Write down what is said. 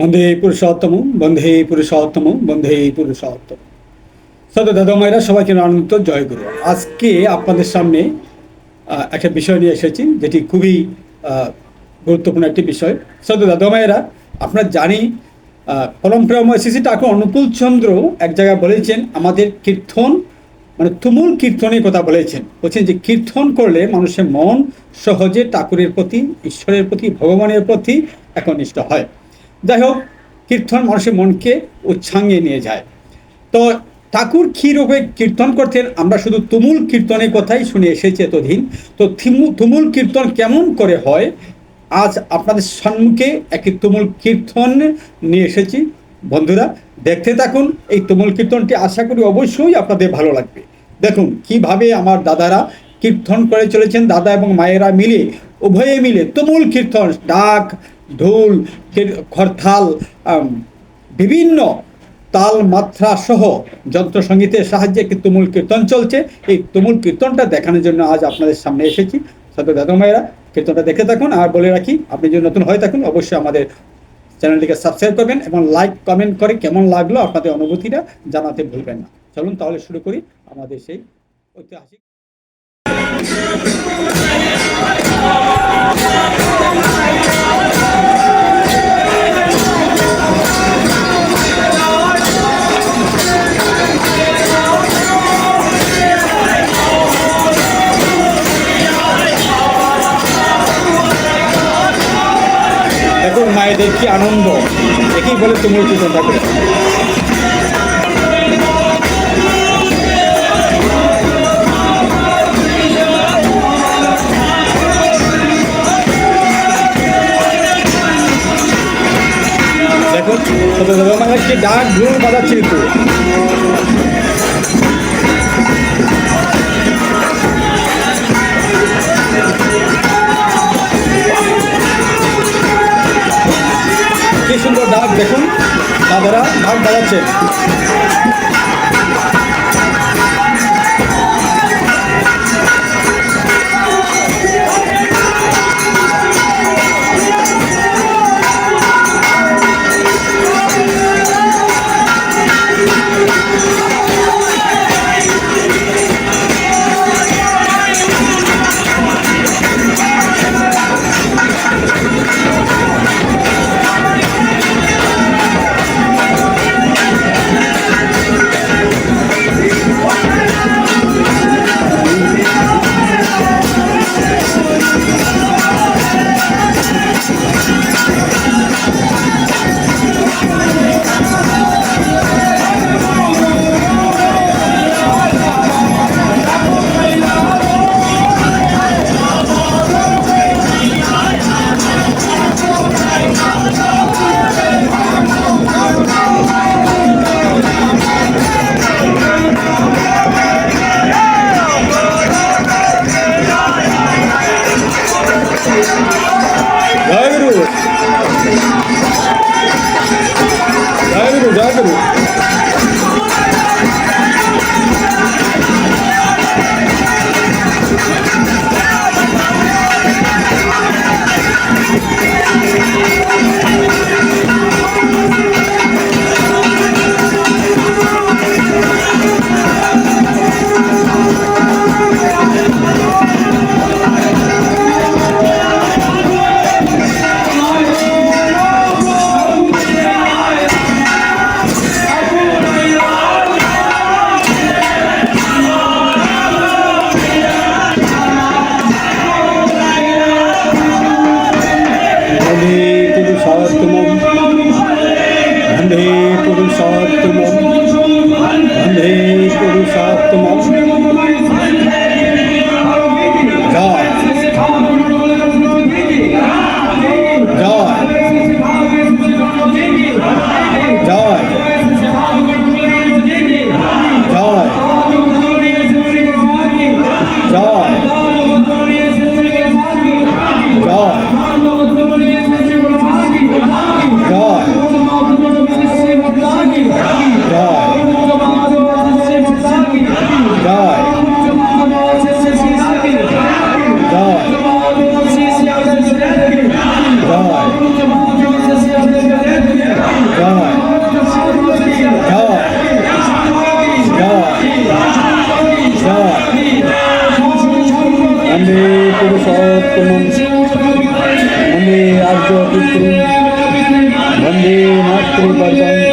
বন্ধে পুরুষোত্তম বন্ধে পুরুষোত্তম বন্ধে পুরুষোত্তম সদা দাদা মায়েরা সবাইকে আনন্দ জয় গুরু। আজকে আপনাদের সামনে একটা বিষয় নিয়ে এসেছি, যেটি খুবই গুরুত্বপূর্ণ একটি বিষয়। সদা দাদা মায়েরা আপনারা জানি পরমপ্রেময় শ্রী ঠাকুর অনুকূল চন্দ্র এক জায়গায় বলেছেন, আমাদের কীর্তন মানে তুমুল কীর্তনের কথা বলেছেন। বলছেন যে, কীর্তন করলে মানুষের মন সহজে ঠাকুরের প্রতি, ঈশ্বরের প্রতি, ভগবানের প্রতি একনিষ্ঠ হয়। যাই হোক কীর্তন মানুষের মনকে উচ্ছাঙ্গে নিয়ে যায়। তো ঠাকুর কী রূপে কীর্তন করতেন, আমরা শুধু তুমুল কীর্তনের কথাই শুনে এসেছি এতদিন। তো তুমুল কীর্তন কেমন করে হয়? আজ আপনাদের সম্মুখে একটি তুমুল কীর্তন নিয়ে এসেছি। বন্ধুরা, দেখতে থাকুন, এই তুমুল কীর্তনটি আশা করি অবশ্যই আপনাদের ভালো লাগবে। দেখুন, কীভাবে আমার দাদারা কীর্তন করে চলেছেন, দাদা এবং মায়েরা মিলে, উভয়ে মিলে তুমুল কীর্তন, ডাক ঢোল আম, বিভিন্ন তাল মাত্রা সহ যন্ত্রসঙ্গীতের সাহায্যে একটি তুমুল কীর্তন চলছে। এই তুমুল কীর্তনটা দেখানোর জন্য আজ আপনাদের সামনে এসেছি। সাথে দাদা মায়েরা কীর্তনটা দেখে থাকুন আর বলে রাখি আপনি যদি নতুন হয়ে থাকুন অবশ্যই আমাদের চ্যানেলটিকে সাবস্ক্রাইব করবেন এবং লাইক কমেন্ট করে কেমন লাগল আপনাদের অনুভূতিটা জানাতে ভুলবেন না। চলুন তাহলে শুরু করি আমাদের সেই ঐতিহাসিক মায়েদের কি আনন্দ? একেই বলে তুমি কৃতজ্ঞতা করে। দেখো বাংলা কি ডাক ঢুল বাজাচ্ছিল তো? বাঘ দেখুন তারা বাঘ বাজাচ্ছে। గారు वंदे मातृ